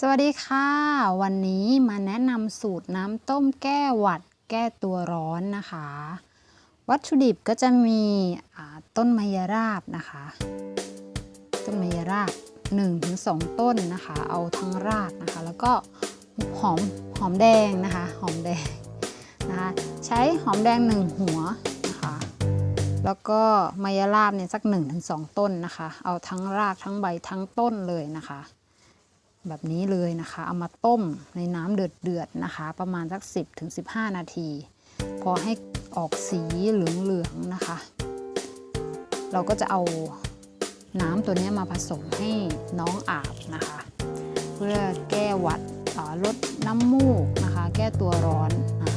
สวัสดีค่ะ วันนี้มาแนะนำสูตรน้ำต้มแก้หวัดแก้ตัวร้อนนะคะ วัตถุดิบก็จะมีต้นมะยราบนะคะ ต้นมะยราบ 1-2 ต้นนะคะ เอาทั้งรากนะคะ แล้วก็หอมหอมแดงนะคะหอมแดงนะคะใช้หอมแดง 1 หัวนะคะแล้วก็มายาลาบเนี่ยสัก 1-2 ต้นนะคะ เอาทั้งรากทั้งใบทั้งต้นเลยนะคะ แบบนี้เลยนะคะ เอามาต้มในน้ำเดือดๆนะคะ ประมาณสัก 10ถึง15 นาที พอให้ออกสีเหลืองๆนะคะ เราก็จะเอาน้ำตัวนี้มาผสมให้น้องอาบนะคะ เพื่อแก้หวัดลดน้ำมูกนะคะ แก้ตัวร้อนอะ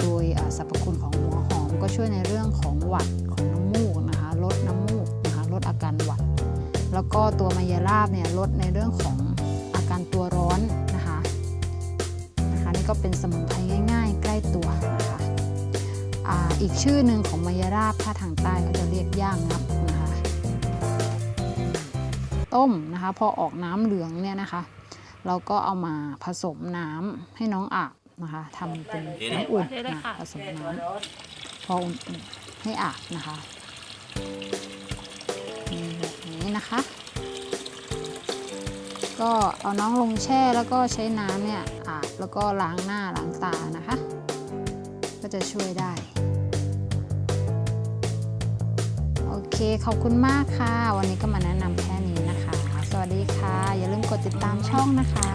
โดยสรรพคุณของหัวหอมก็ช่วยในเรื่องของหวัดของน้ำมูกนะคะ ลดน้ำมูกนะคะ ลดอาการหวัด แล้วก็ตัวมายาลาบเนี่ยลดในเรื่องของ ก็เป็นสมุนไพรง่าย ๆ ใกล้ตัวนะคะอ่าอีกชื่อหนึ่งของมายาลาบถ้าทางใต้เขาจะเรียกย่างงับนะคะต้มนะคะพอออกน้ำเหลืองเนี่ยนะคะ เราก็เอามาผสมน้ำให้น้องอาบนะคะทำเป็นน้ำอุ่นนะผสมน้ำพออุ่นให้อาบนะคะนี่แบบนี้นะคะ ก็เอาน้องลงแช่แล้วก็ใช้น้ำเนี่ยอาบแล้วก็ล้างหน้าล้างตานะคะ ก็จะช่วยได้ โอเคขอบคุณมากค่ะ วันนี้ก็มาแนะนำแค่นี้นะคะ สวัสดีค่ะ อย่าลืมกดติดตามช่องนะคะ